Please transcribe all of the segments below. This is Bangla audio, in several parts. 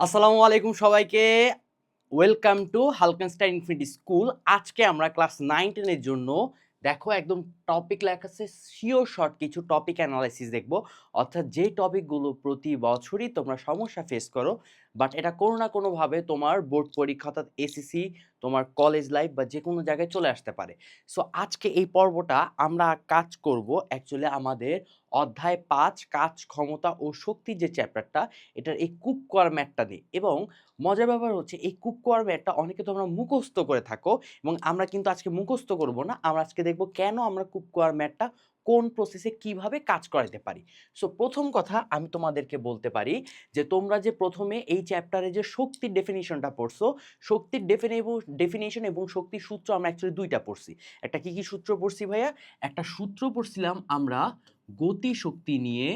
আসসালামু আলাইকুম সবাইকে। ওয়েলকাম টু হালকেনস্টাইন ইনফিনিটি স্কুল আজকে আমরা ক্লাস নাইন টেনের জন্য দেখো একদম টপিক লেখা আছে শিওর শর্ট কিছু টপিক অ্যানালাইসিস দেখব। অর্থাৎ যে টপিকগুলো প্রতি বছরই তোমরা সমস্যা ফেস করো বাট এটা কোনো না কোনোভাবে তোমার বোর্ড পরীক্ষা অর্থাৎ এসিসি তোমার কলেজ লাইফ বা যে কোনো জায়গায় চলে আসতে পারে। সো আজকে এই পর্বটা আমরা কাজ করব অ্যাকচুয়ালি আমাদের অধ্যায় পাঁচ, কাজ, ক্ষমতা ও শক্তি যে চ্যাপ্টারটা এটার এই কুপ কোয়ার ম্যাটটা নিয়ে। এবং মজার ব্যাপার হচ্ছে, এই কুপ কোয়ার ম্যাটটা অনেকে তোমরা মুখস্থ করে থাকো, এবং আমরা কিন্তু আজকে মুখস্থ করব না। আমরা আজকে দেখব কেন আমরা কুপ কোয়ার ম্যাটটা কোন প্রসেসে কীভাবে কাজ করাতে পারি? সো প্রথম কথা আমি তোমাদেরকে বলতে পারি যে, তোমরা যে প্রথমে এই চ্যাপ্টারে যে শক্তির ডেফিনিশনটা পড়ছো, শক্তির ডেফিনেশন এবং শক্তির সূত্র আমরা অ্যাকচুয়ালি দুইটা পড়ছি। একটা কি কি সূত্র পড়ছি ভাইয়া? একটা সূত্র পড়ছিলাম আমরা গতি শক্তি নিয়ে,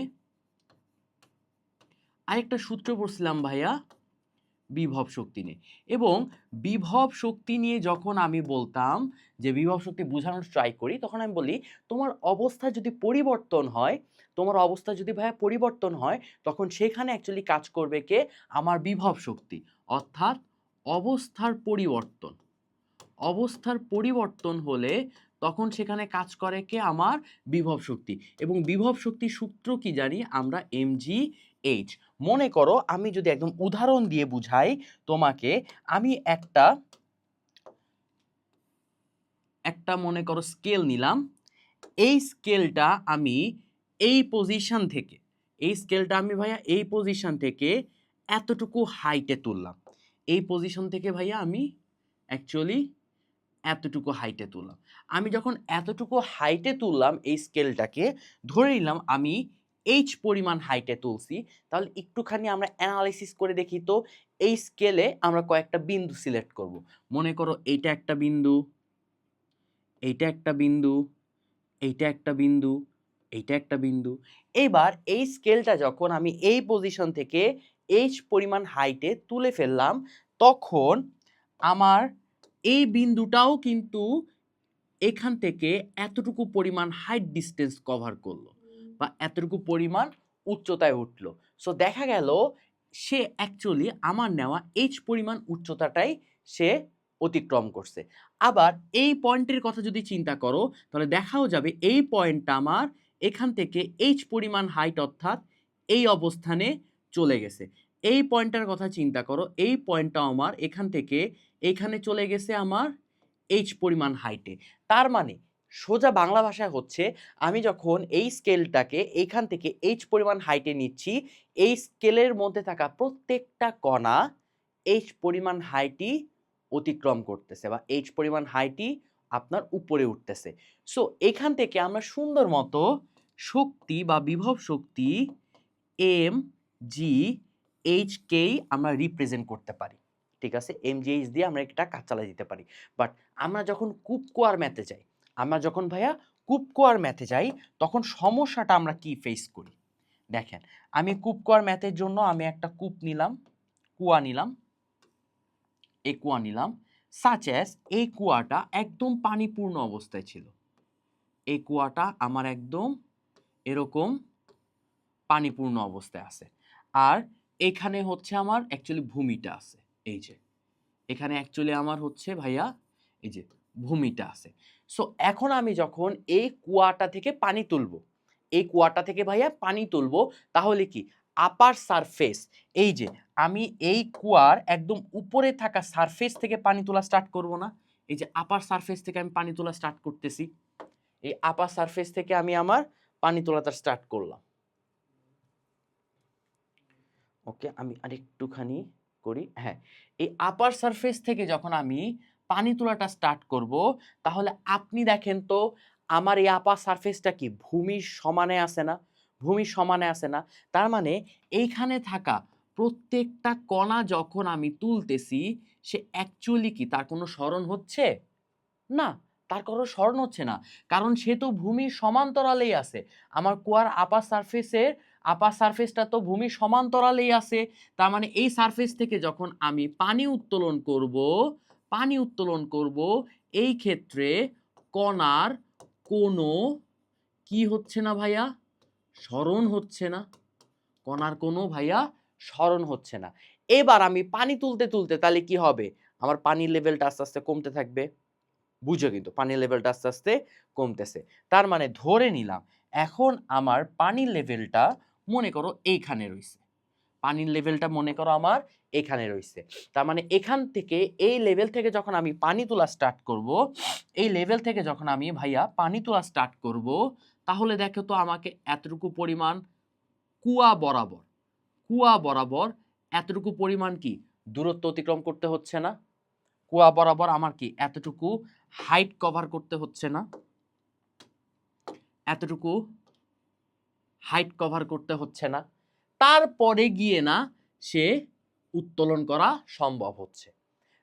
আরেকটা সূত্র পড়ছিলাম ভাইয়া বিভব শক্তি নিয়ে। এবং বিভব শক্তি নিয়ে যখন আমি বলতাম যে বিভব শক্তি বোঝানোর ট্রাই করি, তখন আমি বলি, তোমার অবস্থা যদি পরিবর্তন হয়, তোমার অবস্থা যদি ভাইয়া পরিবর্তন হয়, তখন সেখানে অ্যাকচুয়ালি কাজ করবে কে? আমার বিভব শক্তি। অর্থাৎ অবস্থার পরিবর্তন। অবস্থার পরিবর্তন হলে তখন সেখানে কাজ করে কে? আমার বিভব শক্তি। এবং বিভব শক্তির সূত্র কি জানি? আমরা এমজি এইচ মনে করো আমি যদি একদম উদাহরণ দিয়ে বুঝাই তোমাকে, আমি একটা একটা মনে করো স্কেল নিলাম। এই স্কেলটা আমি এই পজিশন থেকে, এই স্কেলটা আমি ভাইয়া এই পজিশন থেকে এতটুকু হাইটে তুললাম। এই পজিশন থেকে ভাইয়া আমি অ্যাকচুয়ালি এতটুকু হাইটে তুললাম। আমি যখন এতটুকু হাইটে তুললাম এই স্কেলটাকে ধরে নিলাম আমি এইচ পরিমাণ হাইটে তুলছি, তাহলে একটুখানি আমরা অ্যানালাইসিস করে দেখি তো, এই স্কেলে আমরা কয়েকটা বিন্দু সিলেক্ট করব। মনে করো এইটা একটা বিন্দু, এইটা একটা বিন্দু, এইটা একটা বিন্দু, এইটা একটা বিন্দু। এবার এই স্কেলটা যখন আমি এই পজিশন থেকে এইচ পরিমাণ হাইটে তুলে ফেললাম, তখন আমার এই বিন্দুটাও কিন্তু এখান থেকে এতটুকু পরিমাণ হাইট ডিস্টেন্স কভার করল। বা এতটুকু পরিমাণ উচ্চতায় উঠল। সো দেখা গেল সে অ্যাকচুয়ালি আমার নেওয়া এইচ পরিমাণ উচ্চতাটাই সে অতিক্রম করছে। আবার এই পয়েন্টের কথা যদি চিন্তা করো, তাহলে দেখাও যাবে এই পয়েন্টটা আমার এখান থেকে এইচ পরিমাণ হাইট অর্থাৎ এই অবস্থানে চলে গেছে। এই পয়েন্টটার কথা চিন্তা করো, এই পয়েন্টটা আমার এখান থেকে এখানে চলে গেছে আমার এইচ পরিমাণ হাইটে তার মানে সোজা বাংলা ভাষায় হচ্ছে, আমি যখন এই স্কেলটাকে এইখান থেকে এইচ পরিমাণ হাইটে নিচ্ছি, এই স্কেলের মধ্যে থাকা প্রত্যেকটা কণা এইচ পরিমাণ হাইটি অতিক্রম করতেছে বা এইচ পরিমাণ হাইটি আপনার উপরে উঠতেছে। সো এখান থেকে আমরা সুন্দর মতো শক্তি বা বিভব শক্তি এম জি এইচ কেই আমরা রিপ্রেজেন্ট করতে পারি। ঠিক আছে? এম জি এইচ দিয়ে আমরা একটা কাজ চালিয়ে দিতে পারি। বাট আমরা যখন কূপ কোয়ার ম্যাথে যাই আমরা যখন ভাইয়া কূপ কোয়ার ম্যাথে যাই, তখন সমস্যাটা আমরা কি ফেস করি? দেখেন, আমি কূপ কোয়ার ম্যাথের জন্য আমি একটা কূপ নিলাম, কুয়া নিলাম এই কুয়া নিলাম সাচ অ্যাজ এই কুয়াটা একদম পানিপূর্ণ অবস্থায় ছিল। এই কুয়াটা আমার একদম এরকম পানিপূর্ণ অবস্থায় আছে। আর এখানে হচ্ছে আমার অ্যাকচুয়ালি ভূমিটা আছে, এই যে। এখানে অ্যাকচুয়ালি আমার হচ্ছে ভাইয়া, এই যে, ভূমিটা আছে। সো এখন আমি যখন এই কুয়াটা থেকে পানি তুলবো, এই কুয়াটা থেকে ভাইয়া পানি তুলবো, তাহলে কি? আপার সারফেস এই যে আমি এই কুয়ার একদম উপরে থাকা সারফেস থেকে পানি তোলা স্টার্ট করব না। এই যে আপার সারফেস থেকে আমি পানি তোলা স্টার্ট করতেছি। এই আপার সারফেস থেকে আমি আমার পানি তোলাটা স্টার্ট করলাম। ওকে আমি আরেকটুখানি করি। হ্যাঁ এই আপার সারফেস থেকে যখন আমি পানি তোলাটা স্টার্ট করব, তাহলে আপনি দেখেন তো আমার এই আপার সারফেসটা কি? ভূমির সমানে আছে না? ভূমির সমানে আছে না? তার মানে এইখানে থাকা প্রত্যেকটা কণা যখন আমি তুলতেছি, সে অ্যাকচুয়ালি কি তার কোনো স্মরণ হচ্ছে? না, তার কোনো স্মরণ হচ্ছে না। কারণ সে তো ভূমির সমান্তরালেই আছে। আমার কুয়ার আপার সারফেসের আপার সারফেসটা তো ভূমির সমান্তরালেই আছে। তার মানে এই সারফেস থেকে যখন আমি পানি উত্তোলন করব পানি উত্তোলন করব, এই ক্ষেত্রে কণার কোনো কি হচ্ছে না ভাইয়া? স্মরণ হচ্ছে না। কণার কোনো ভাইয়া স্মরণ হচ্ছে না। এবার আমি পানি তুলতে তুলতে তাহলে কি হবে? আমার পানির লেভেলটা আস্তে আস্তে কমতে থাকবে। বুঝো কিন্তু, পানির লেভেলটা আস্তে আস্তে কমতেছে। তার মানে ধরে নিলাম, এখন আমার পানির লেভেলটা মনে করো এইখানে রয়েছে। পানির লেভেলটা মনে করো আমার এখানে রয়েছে। তার মানে এখান থেকে এই লেভেল থেকে যখন আমি পানি তোলা স্টার্ট করব, এই লেভেল থেকে যখন আমি, ভাইয়া, পানি তোলা স্টার্ট করব, তাহলে দেখো তো আমাকে এতটুকু পরিমাণ কুয়া বরাবর কুয়া বরাবর এতটুকু পরিমাণ কি? দূরত্ব অতিক্রম করতে হচ্ছে না? কুয়া বরাবর আমার কি এতটুকু হাইট কভার করতে হচ্ছে না? এতটুকু হাইট কভার করতে হচ্ছে না? তারপরে গিয়ে না সে উত্তোলন করা সম্ভব হচ্ছে।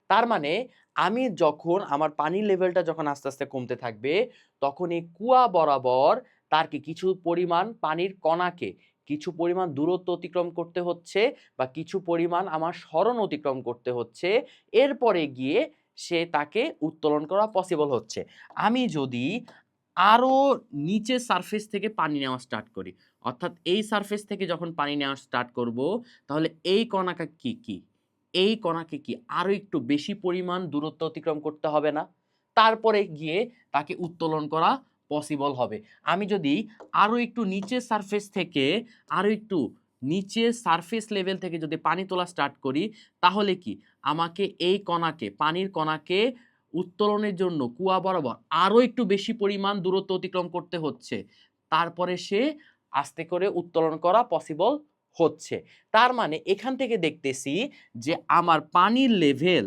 তার মানে আমি যখন আমার পানির লেভেলটা যখন আস্তে আস্তে কমতে থাকবে, তখন এই কুয়া বরাবর তার কি কিছু পরিমাণ পানির কণাকে কিছু পরিমাণ দূরত্ব অতিক্রম করতে হচ্ছে বা কিছু পরিমাণ আমার স্মরণ অতিক্রম করতে হচ্ছে, এরপরে গিয়ে সে তাকে উত্তোলন করা পসিবল হচ্ছে। আমি যদি আরও নিচে সারফেস থেকে পানি নেওয়া স্টার্ট করি। অর্থাৎ এই সারফেস থেকে যখন পানি নেওয়া স্টার্ট করব, তাহলে এই কণাকে কি কি? এই কণাকে কি? আরও একটু বেশি পরিমাণ দূরত্ব অতিক্রম করতে হবে না? তারপরে গিয়ে তাকে উত্তোলন করা পসিবল হবে। আমি যদি আরও একটু নিচে সারফেস থেকে আরও একটু নিচে সারফেস লেভেল থেকে যদি পানি তোলা স্টার্ট করি, তাহলে কি? আমাকে এই কণাকে, পানির কণাকে উত্তোলনের জন্য কুয়া বরাবর আরও একটু বেশি পরিমাণ দূরত্ব অতিক্রম করতে হচ্ছে। তারপরে সে আস্তে করে উত্তোলন করা পসিবল হচ্ছে। তার মানে এখান থেকে দেখতেছি যে আমার পানির লেভেল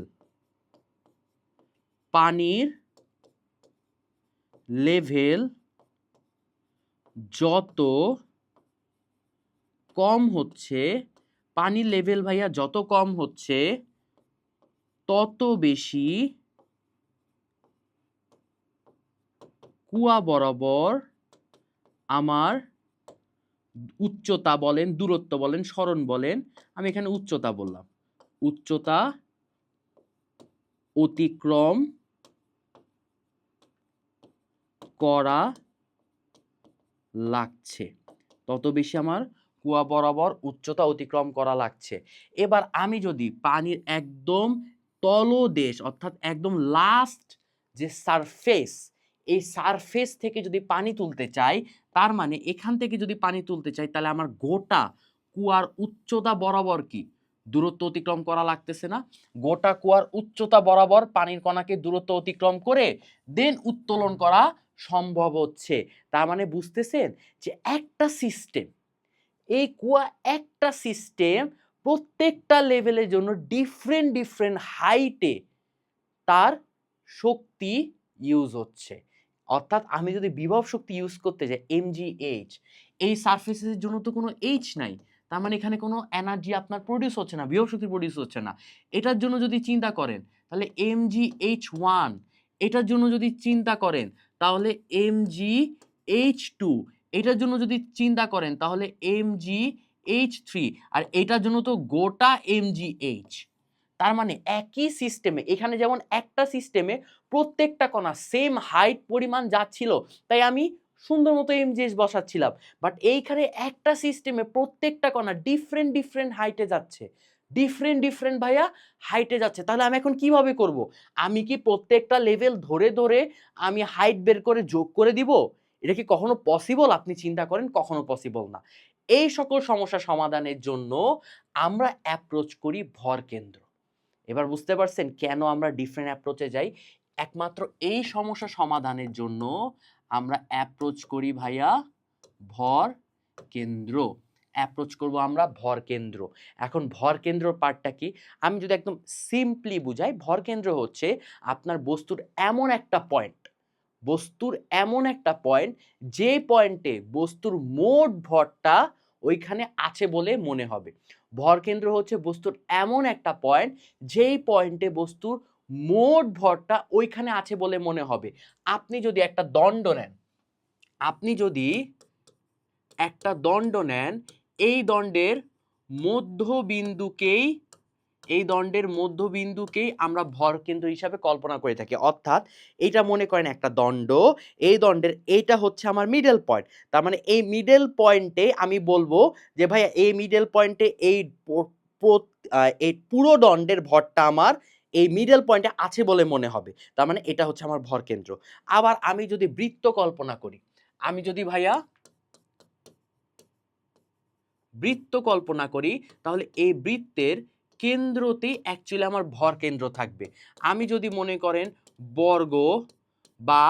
পানির লেভেল যত কম হচ্ছে, পানির লেভেল ভাইয়া যত কম হচ্ছে, তত বেশি কুয়া বরাবর আমার উচ্চতা বলেন, দূরত্ব বলেন, স্মরণ বলেন, আমি এখানে উচ্চতা বললাম। উচ্চতা অতিক্রম করা লাগছে। তত বেশি আমার কুয়া বরাবর উচ্চতা অতিক্রম করা লাগছে। এবার আমি যদি পানির একদম তলদেশ, অর্থাৎ একদম লাস্ট যে সারফেস এই সারফেস থেকে যদি পানি তুলতে চাই, তার মানে এখান থেকে যদি পানি তুলতে চাই, তাহলে আমার গোটা কুয়ার উচ্চতা বরাবর কি? দূরত্ব অতিক্রম করা লাগতেছে না। গোটা কুয়ার উচ্চতা বরাবর পানির কণাকে দূরত্ব অতিক্রম করে দেন উত্তোলন করা সম্ভব হচ্ছে। তার মানে বুঝতেছেন যে একটা সিস্টেম এই কুয়া একটা সিস্টেম প্রত্যেকটা লেভেলের জন্য ডিফারেন্ট ডিফারেন্ট হাইটে তার শক্তি ইউজ হচ্ছে। অর্থাৎ আমি যদি বিভব শক্তি ইউজ করতে যাই এমজিএইচ এই সারফেসের জন্য তো কোনো এইচ নাই। তার মানে এখানে কোনো এনার্জি আপনার প্রডিউস হচ্ছে না, বিভব শক্তি প্রডিউস হচ্ছে না। এটার জন্য যদি চিন্তা করেন, তাহলে এমজিএইচ ওয়ান এটার জন্য যদি চিন্তা করেন, তাহলে এমজি এইচ টু এটার জন্য যদি চিন্তা করেন, তাহলে এমজি এইচ থ্রি আর এটার জন্য তো গোটা এমজি এইচ তার মানে একই সিস্টেমে এখানে যেমন একটা সিস্টেমে প্রত্যেকটা কণা সেম হাইট পরিমাণ যাচ্ছিল তাই আমি সুন্দর মতো এমজিএস বসাচ্ছিলাম। বাট এইখানে একটা সিস্টেমে প্রত্যেকটা কণা ডিফারেন্ট ডিফারেন্ট হাইটে যাচ্ছে। ডিফারেন্ট ডিফারেন্ট ভাইয়া হাইটে যাচ্ছে। তাহলে আমি এখন কীভাবে করব? আমি কি প্রত্যেকটা লেভেল ধরে ধরে আমি হাইট বের করে যোগ করে দিব? এটা কি কখনো পসিবল আপনি চিন্তা করেন, কখনো পসিবল না। এই সকল সমস্যা সমাধানের জন্য আমরা অ্যাপ্রোচ করি ভর কেন্দ্র। এবার বুঝতে পারছেন কেন আমরা ডিফারেন্ট অ্যাপ্রোচে যাই? একমাত্র এই সমস্যা সমাধানের জন্য আমরা অ্যাপ্রোচ করি ভাইয়া ভর কেন্দ্র। অ্যাপ্রোচ করব আমরা ভর কেন্দ্র। এখন ভর কেন্দ্র পার্টটা কি? আমি যদি একদম সিম্পলি বুঝাই, ভর কেন্দ্র হচ্ছে আপনার বস্তুর এমন একটা পয়েন্ট বস্তুর এমন একটা পয়েন্ট যে পয়েন্টে বস্তুর মোট ভরটা ওইখানে আছে বলে মনে হবে। ভরকেন্দ্র হচ্ছে বস্তুর এমন একটা পয়েন্ট যেই পয়েন্টে বস্তুর মোট ভরটা ওইখানে আছে বলে মনে হবে। আপনি যদি একটা দণ্ড নেন, আপনি যদি একটা দণ্ড নেন, এই দণ্ডের মধ্যবিন্দুকেই এই দণ্ডের মধ্যবিন্দুকেই আমরা ভর কেন্দ্র হিসাবে কল্পনা করে থাকি। অর্থাৎ এটা মনে করেন একটা দণ্ড, এই দণ্ডের এইটা হচ্ছে আমার মিডল পয়েন্ট তার মানে এই মিডল পয়েন্টে আমি বলব যে, ভাইয়া, এই মিডল পয়েন্টে এই এই পুরো দণ্ডের ভরটা আমার এই মিডল পয়েন্টে আছে বলে মনে হবে। তার মানে এটা হচ্ছে আমার ভর কেন্দ্র। আবার আমি যদি বৃত্ত কল্পনা করি, আমি যদি ভাইয়া বৃত্ত কল্পনা করি, তাহলে এই বৃত্তের কেন্দ্রতেই অ্যাকচুয়ালি আমার ভর কেন্দ্র থাকবে। আমি যদি মনে করেন বর্গ বা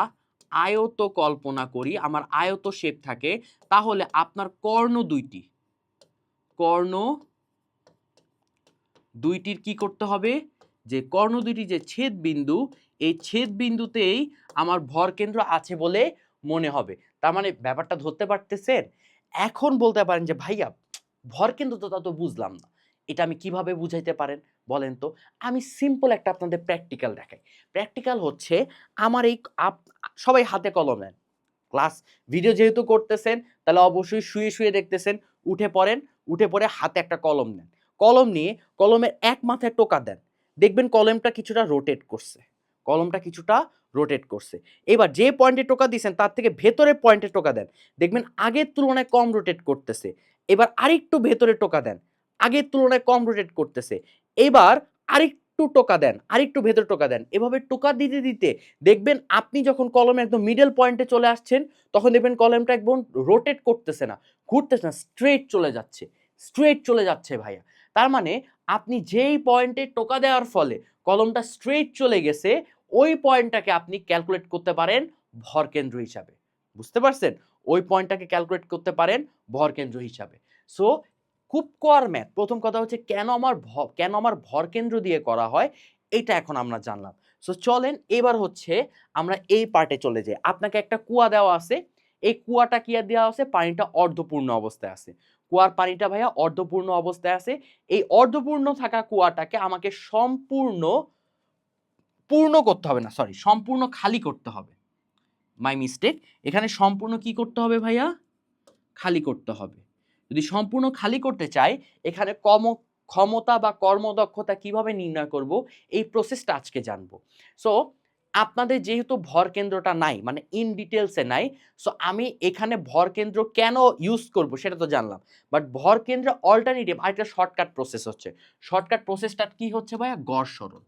আয়ত কল্পনা করি, আমার আয়ত শেপ থাকে, তাহলে আপনার কর্ণ দুইটি। কর্ণ দুইটির কি করতে হবে? যে কর্ণ দুইটি যে ছেদ বিন্দু এই ছেদ বিন্দুতেই আমার ভর কেন্দ্র আছে বলে মনে হবে। তার মানে ব্যাপারটা ধরতে পারতেছেন? এখন বলতে পারেন যে ভাইয়া, ভর কেন্দ্র তো তা তো বুঝলাম না। এটা আমি কীভাবে বুঝাইতে পারেন? বলেন তো। আমি সিম্পল একটা আপনাদের প্র্যাকটিক্যাল দেখাই। প্র্যাকটিক্যাল হচ্ছে আমার এই আপ- সবাই হাতে কলম নেন। ক্লাস ভিডিও যেহেতু করতেছেন, তাহলে অবশ্যই শুয়ে শুয়ে দেখতেছেন, উঠে পড়েন, উঠে পড়ে হাতে একটা কলম নেন। কলম নিয়ে কলমের এক মাথায় টোকা দেন। দেখবেন কলমটা কিছুটা রোটেট করছে। কলমটা কিছুটা রোটেট করছে। এবার যে পয়েন্টে টোকা দিয়েছেন তার থেকে ভেতরে পয়েন্টে টোকা দেন। দেখবেন আগের তুলনায় কম রোটেট করতেছে। এবার আরেকটু ভেতরে টোকা দেন। আগের তুলনায় কম রোটেট করতেছে। এবার আরেকটু টোকা দেন, আরেকটু ভেতরে টোকা দেন। এভাবে টোকা দিতে দিতে দেখবেন আপনি যখন কলমে একদম মিডল পয়েন্টে চলে আসছেন, তখন দেখবেন কলমটা একদম রোটেট করতেছে না, ঘুরতেছে না স্ট্রেট চলে যাচ্ছে স্ট্রেট চলে যাচ্ছে ভাইয়া। তার মানে আপনি যেই পয়েন্টে টোকা দেওয়ার ফলে কলমটা স্ট্রেট চলে গেছে, ওই পয়েন্টটাকে আপনি ক্যালকুলেট করতে পারেন ভর কেন্দ্র হিসাবে। বুঝতে পারছেন? ওই পয়েন্টটাকে ক্যালকুলেট করতে পারেন ভর কেন্দ্র হিসাবে। সো খুব কর ম্যাথ প্রথম কথা হচ্ছে, কেন আমার কেন আমার ভর কেন্দ্র দিয়ে করা হয়? এটা এখন আমরা জানলাম। সো চলেন এবার হচ্ছে আমরা এই পার্টে চলে যাই। আপনাকে একটা কুয়া দেওয়া আছে। এই কুয়াটা কি দেওয়া আছে? পানিটা অর্ধপূর্ণ অবস্থায় আছে। কুয়ার পানিটা ভাইয়া অর্ধপূর্ণ অবস্থায় আছে। এই অর্ধপূর্ণ থাকা কুয়াটাকে আমাকে সম্পূর্ণ পূর্ণ করতে হবে না সরি সম্পূর্ণ খালি করতে হবে। মাই মিস্টেক এখানে সম্পূর্ণ কি করতে হবে ভাইয়া? খালি করতে হবে। যদি সম্পূর্ণ খালি করতে চাই, এখানে কম, ক্ষমতা বা কর্মদক্ষতা কীভাবে নির্ণয় করব, এই প্রসেসটা আজকে জানব। সো আপনাদের যেহেতু ভর কেন্দ্রটা নাই মানে ইন ডিটেলসে নাই সো আমি এখানে ভর কেন্দ্র কেন ইউজ করব সেটা তো জানলাম। বাট ভর কেন্দ্র অল্টারনেটিভ আরেকটা শর্টকাট প্রসেস হচ্ছে। শর্টকাট প্রসেসটা কি হচ্ছে ভাইয়া? গড় সরণ।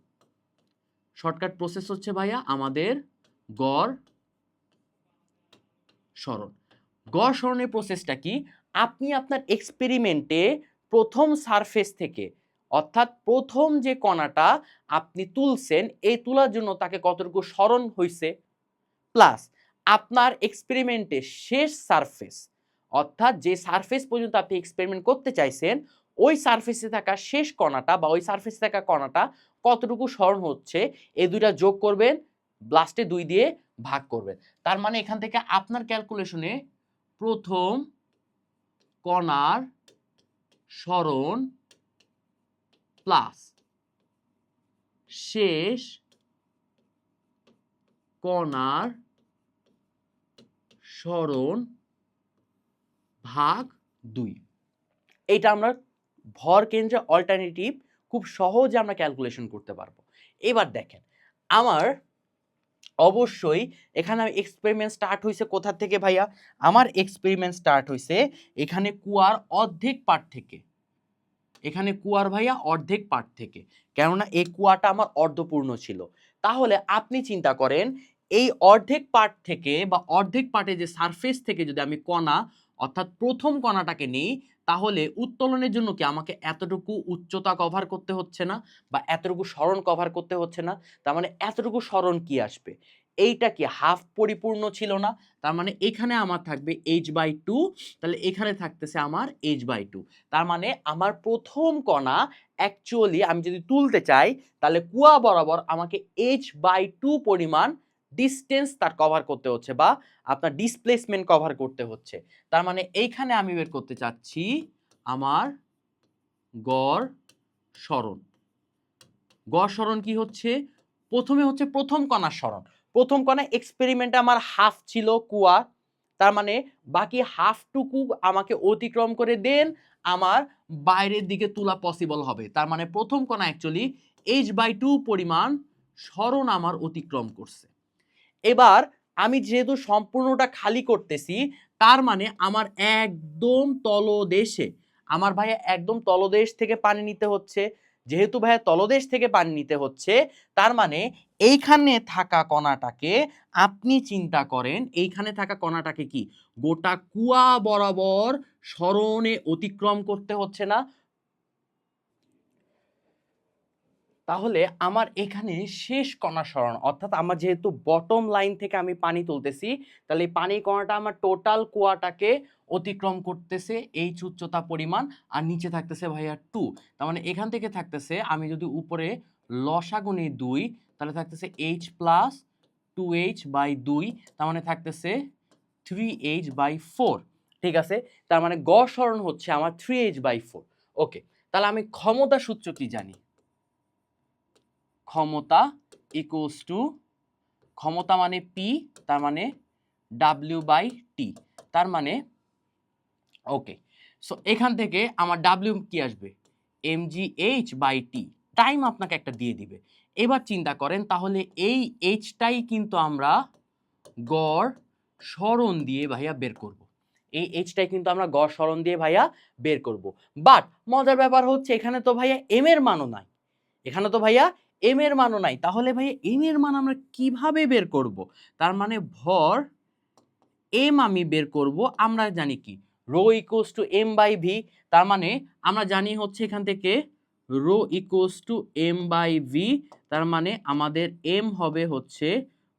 শর্টকাট প্রসেস হচ্ছে ভাইয়া আমাদের গড় সরণ। গড় সরণের প্রসেসটা কি? আপনি আপনার এক্সপেরিমেন্টে প্রথম সারফেস থেকে, অর্থাৎ প্রথম যে কণাটা আপনি তুলছেন, এই তোলার জন্য তাকে কতটুকু স্মরণ হয়েছে প্লাস আপনার এক্সপেরিমেন্টে শেষ সারফেস অর্থাৎ যে সারফেস পর্যন্ত আপনি এক্সপেরিমেন্ট করতে চাইছেন, ওই সারফেসে থাকা শেষ কণাটা বা ওই সারফেসে থাকা কণাটা কতটুকু স্মরণ হচ্ছে, এই দুইটা যোগ করবেন ব্লাস্টে দুই দিয়ে ভাগ করবেন। তার মানে এখান থেকে আপনার ক্যালকুলেশনে প্রথম কণার স্মরণ প্লাস শেষ কণার স্মরণ ভাগ দুই। এইটা আমরা ভর কেন্দ্রে অল্টারনেটিভ খুব সহজে আমরা ক্যালকুলেশন করতে পারব। এবার দেখেন, আমার অবশ্যই এখানে এক্সপেরিমেন্ট স্টার্ট হয়েছে কোথা থেকে ভাইয়া? আমার এক্সপেরিমেন্ট স্টার্ট হয়েছে এখানে কুয়ার অর্ধেক পার্ট থেকে। এখানে কুয়ার ভাইয়া অর্ধেক পার্ট থেকে। কেননা এই কুয়াটা আমার অর্ধপূর্ণ ছিল। তাহলে আপনি চিন্তা করেন এই অর্ধেক পার্ট থেকে বা অর্ধেক পার্টে যে সারফেস থেকে যদি আমি কণা, অর্থাৎ প্রথম কণাটাকে নিই, তাহলে উত্তোলনের জন্য কি আমাকে এতটুকু উচ্চতা কভার করতে হচ্ছে না বা এতটুকু স্মরণ কভার করতে হচ্ছে না? তার মানে এতটুকু স্মরণ কি আসবে? এইটা কি হাফ পরিপূর্ণ ছিল না? তার মানে এখানে আমার থাকবে এইচ বাই টু তাহলে এখানে থাকতেছে আমার এইচ বাই টু তার মানে আমার প্রথম কণা অ্যাকচুয়ালি আমি যদি তুলতে চাই, তাহলে কুয়া বরাবর আমাকে এইচ বাই টু পরিমাণ ডিস্টেন্স তার কভার করতে হচ্ছে বা আপনার ডিসপ্লেসমেন্ট কভার করতে হচ্ছে। তার মানে এইখানে আমি বের করতে চাচ্ছি আমার গড় সরণ গড় সরণ কি হচ্ছে? প্রথমে হচ্ছে প্রথম কণার সরণ প্রথম কণা এক্সপেরিমেন্টে আমার হাফ ছিল কুয়া তার মানে বাকি হাফটুকু আমাকে অতিক্রম করে দেন, আমার বাইরের দিকে তোলা পসিবল হবে। তার মানে প্রথম কণা অ্যাকচুয়ালি এইচ বাই টু পরিমাণ সরণ আমার অতিক্রম করছে। এবার আমি যেহেতু সম্পূর্ণটা খালি করতেছি, তার মানে আমার একদম তলদেশে, আমার ভাইয়া একদম তলদেশ থেকে পানি নিতে হচ্ছে, যেহেতু ভাইয়া তলদেশ থেকে পানি নিতে হচ্ছে, তার মানে এইখানে থাকা কণাটাকে আপনি চিন্তা করেন, এইখানে থাকা কণাটাকে কি? গোটা কুয়া বরাবর স্মরণে অতিক্রম করতে হচ্ছে না তাহলে আমার এখানে শেষ কণা সরণ, অর্থাৎ আমার যেহেতু বটম লাইন থেকে আমি পানি তুলতেছি, তাহলে এই পানি কণাটা আমার টোটাল কুয়াটাকে অতিক্রম করতেছে এই উচ্চতা পরিমাণ আর নিচে থাকতেছে ভাইয়া টু তার মানে এখান থেকে থাকতেছে আমি যদি উপরে লসাগুনি দুই, তাহলে থাকতেছে H plus two H by দুই, তার মানে থাকতেছে থ্রি এইচ বাই ফোর ঠিক আছে? তার মানে গ সরণ হচ্ছে আমার three H by four okay তাহলে আমি ক্ষমতা সূত্র কি জানি? ক্ষমতা ইকুয়ালস টু ক্ষমতা মানে পি তার মানে ডাব্লিউ বাই টি তার মানে ওকে সো এখান থেকে আমার ডাব্লিউ কি আসবে M G H by T time আপনাকে একটা দিয়ে দিবে এবার চিন্তা করেন, তাহলে এই এইচটাই কিন্তু আমরা গড় সরণ দিয়ে ভাইয়া বের করব। এই এইচটাই কিন্তু আমরা গড় সরণ দিয়ে ভাইয়া বের করব। বাট মজার ব্যাপার হচ্ছে, এখানে তো ভাইয়া এম এর মানও নাই এখানে তো ভাইয়া এম এর মানও নাই। তাহলে ভাইয়া এম এর মান আমরা কীভাবে বের করব? তার মানে ভর এম আমি বের করব, আমরা জানি কি? Rho equals to M by V তার মানে আমরা জানি হচ্ছে এখান থেকে rho equals to M by V তার মানে আমাদের এম হবে হচ্ছে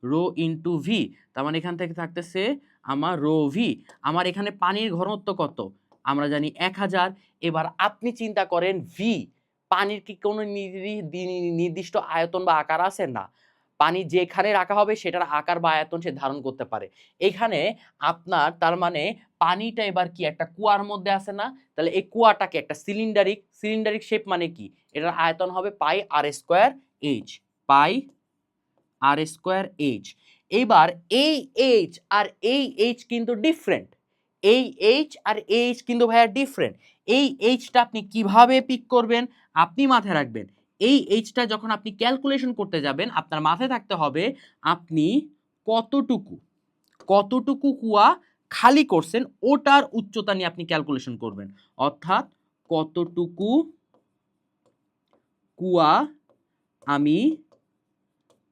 রো ইন্টু ভি তার মানে এখান থেকে থাকতেছে আমার রো ভি আমার এখানে পানির ঘনত্ব কত? আমরা জানি এক হাজার। এবার আপনি চিন্তা করেন ভি পানির কি কোনো নির্দি- নির্দিষ্ট আয়তন বা আকার আছে? না। পানি যেখানে রাখা হবে সেটার আকার বা আয়তন সে ধারণ করতে পারে। এখানে আপনার তার মানে পানিটা এবার কি একটা কুয়ার মধ্যে আছে না? তাহলে এই কুয়াটাকে একটা সিলিন্ডারিক সিলিন্ডারিক শেপ মানে কি? এটার আয়তন হবে pi R square H pi R square H এবার এই এইচ আর এই এইচ কিন্তু ডিফারেন্ট এই এইচ আর এইচ কিন্তু ভাইয়া ডিফারেন্ট এই এইচটা আপনি কীভাবে পিক করবেন? আপনি মাথায় রাখবেন। এই এইচটা যখন আপনি ক্যালকুলেশন করতে যাবেন, আপনার মাথায় থাকতে হবে আপনি কতটুকু কতটুকু কুয়া খালি করছেন, ওটার উচ্চতা নিয়ে আপনি ক্যালকুলেশন করবেন। অর্থাৎ কতটুকু কুয়া আমি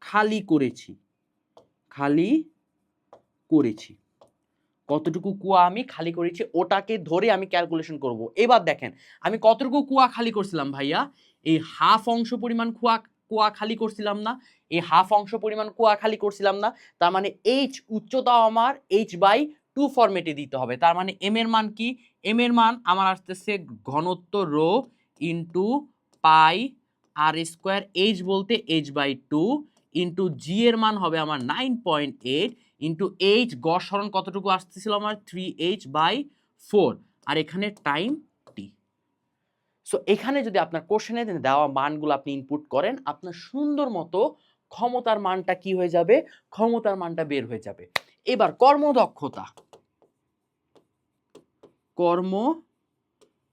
খালি করেছি খালি করেছি। কতটুকু কুয়া আমি খালি করেছি, ওটাকে ধরে আমি ক্যালকুলেশন করব। এবার দেখেন, আমি কতটুকু কুয়া খালি করছিলাম ভাইয়া? এই হাফ অংশ পরিমাণ কুয়া কুয়া খালি করছিলাম না, এই হাফ অংশ পরিমাণ কুয়া খালি করছিলাম না, তার মানে এইচ উচ্চতা আমার এইচ বাই টু ফরম্যাটে দিতে হবে। তার মানে এম এর মান কি? এম এর মান আমার আসতেছে ঘনত্ব rho into pi R square H বলতে H by two into G এর মান হবে আমার nine point eight into H গড় কতটুকু আসতেছিল আমার? থ্রি এইচ বাই ফোর আর এখানে টাইম টি সো এখানে যদি আপনার কোশ্চেনে দেওয়া মানগুলো আপনি ইনপুট করেন, আপনার সুন্দর মতো ক্ষমতার মানটা কি হয়ে যাবে? ক্ষমতার মানটা বের হয়ে যাবে। এবার কর্মদক্ষতা। কর্ম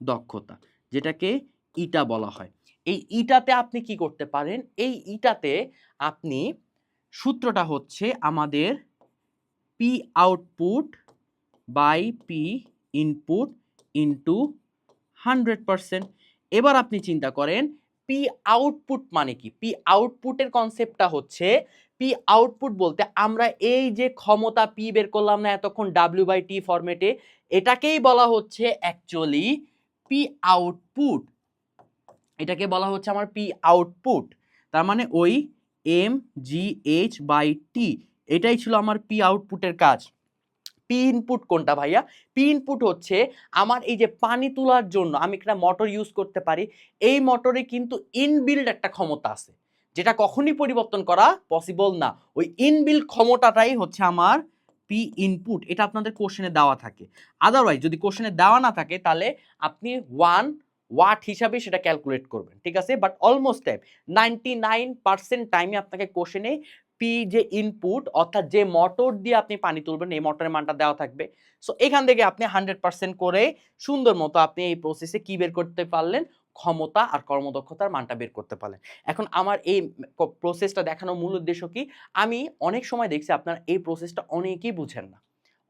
দক্ষতা যেটাকে ইটা বলা হয়। এই ইটাতে আপনি কি করতে পারেন? এই ইটাতে আপনি সূত্রটা হচ্ছে আমাদের output by P input into hundred percent এবার আপনি চিন্তা করেন পি আউটপুট মানে কি? পি আউটপুটের কনসেপ্টটা হচ্ছে পি আউটপুট বলতে আমরা এই যে ক্ষমতা পি বের করলাম না এতক্ষণ ডাব্লিউ বাই টি ফরম্যাটে এটাকেই বলা হচ্ছে অ্যাকচুয়ালি পি আউটপুট এটাকে বলা হচ্ছে আমার পি আউটপুট তার মানে ওই M G H by T এটাই ছিল আমার পি আউটপুটের কাজ। পি ইনপুট কোনটা ভাইয়া? পি ইনপুট হচ্ছে আমার এই যে পানি তোলার জন্য আমি একটা মোটর ইউজ করতে পারি, এই মোটরে কিন্তু ইনবিল্ড একটা ক্ষমতা আছে, যেটা কখনই পরিবর্তন করা পসিবল না। ওই ইনবিল্ড ক্ষমতাটাই হচ্ছে আমার পি ইনপুট এটা আপনাদের কোশ্চেনে দেওয়া থাকে। আদারওয়াইজ যদি কোশ্চেনে দেওয়া না থাকে, তাহলে আপনি ওয়ান ওয়াট হিসাবে সেটা ক্যালকুলেট করবেন, ঠিক আছে? But almost time ninety nine percent টাইমে আপনাকে কোশ্চেনে পি যে ইনপুট অর্থাৎ যে মোটর দিয়ে আপনি পানি তুলবেন, এই মোটরের মানটা দেওয়া থাকবে। সো এখান থেকে আপনি হান্ড্রেড পার্সেন্ট করে সুন্দর মতো আপনি এই প্রসেসে কি বের করতে পারলেন? ক্ষমতা আর কর্মদক্ষতার মানটা বের করতে পারলেন। এখন আমার এই প্রসেসটা দেখানোর মূল উদ্দেশ্য কি? আমি অনেক সময় দেখছি আপনারা এই প্রসেসটা অনেকেই বুঝেন না।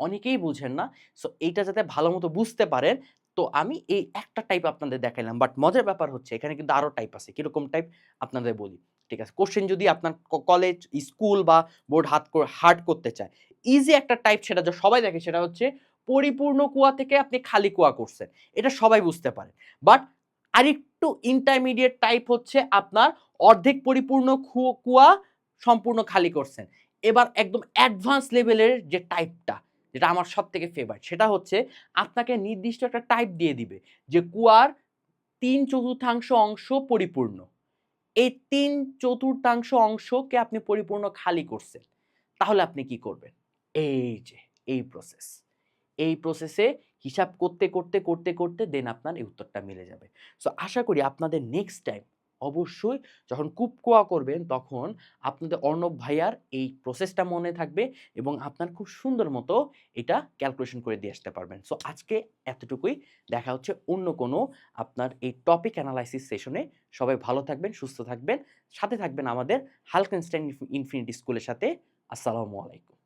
অনেকেই বুঝেন না। সো এইটা যাতে ভালো মতো বুঝতে পারেন, তো আমি এই একটা টাইপ আপনাদের দেখাইলাম। বাট মজার ব্যাপার হচ্ছে, এখানে কিন্তু আরও টাইপ আছে। কীরকম টাইপ আপনাদের বলি। ঠিক আছে। কোশ্চেন যদি আপনার কলেজ স্কুল বা বোর্ড হাত হার্ড করতে চায় ইজি একটা টাইপ সেটা যা সবাই দেখে সেটা হচ্ছে পরিপূর্ণ কুয়া থেকে আপনি খালি কুয়া করছেন। এটা সবাই বুঝতে পারে। বাট আরেকটু ইন্টারমিডিয়েট টাইপ হচ্ছে আপনার অর্ধেক পরিপূর্ণ কুয়া সম্পূর্ণ খালি করছেন। এবার একদম অ্যাডভান্স লেভেলের যে টাইপটা যেটা আমার সব থেকে ফেভারিট সেটা হচ্ছে আপনাকে নির্দিষ্ট একটা টাইপ দিয়ে দিবে যে কুয়ার তিন চতুর্থাংশ অংশ পরিপূর্ণ। এই তিন চতুর্থাংশ অংশকে আপনি পরিপূর্ণ খালি করছেন, তাহলে আপনি কি করবেন? এই যে, এই প্রসেস এই প্রসেসে হিসাব করতে করতে করতে করতে দেন আপনার এই উত্তরটা মিলে যাবে। সো আশা করি আপনাদের নেক্সট টাইম অবশ্যই যখন কূপ কোয়া করবেন তখন আপনাদের অর্ণব ভাইয়ার এই প্রসেসটা মনে থাকবে এবং আপনার খুব সুন্দর মতো এটা ক্যালকুলেশন করে দিয়ে আসতে পারবেন। সো আজকে এতটুকুই। দেখা হচ্ছে অন্য কোনো আপনার এই টপিক অ্যানালাইসিস সেশনে সবাই ভালো থাকবেন, সুস্থ থাকবেন। সাথে থাকবেন আমাদের হালকেনস্টাইন ইনফিনিটি স্কুলের সাথে। আসসালামু আলাইকুম।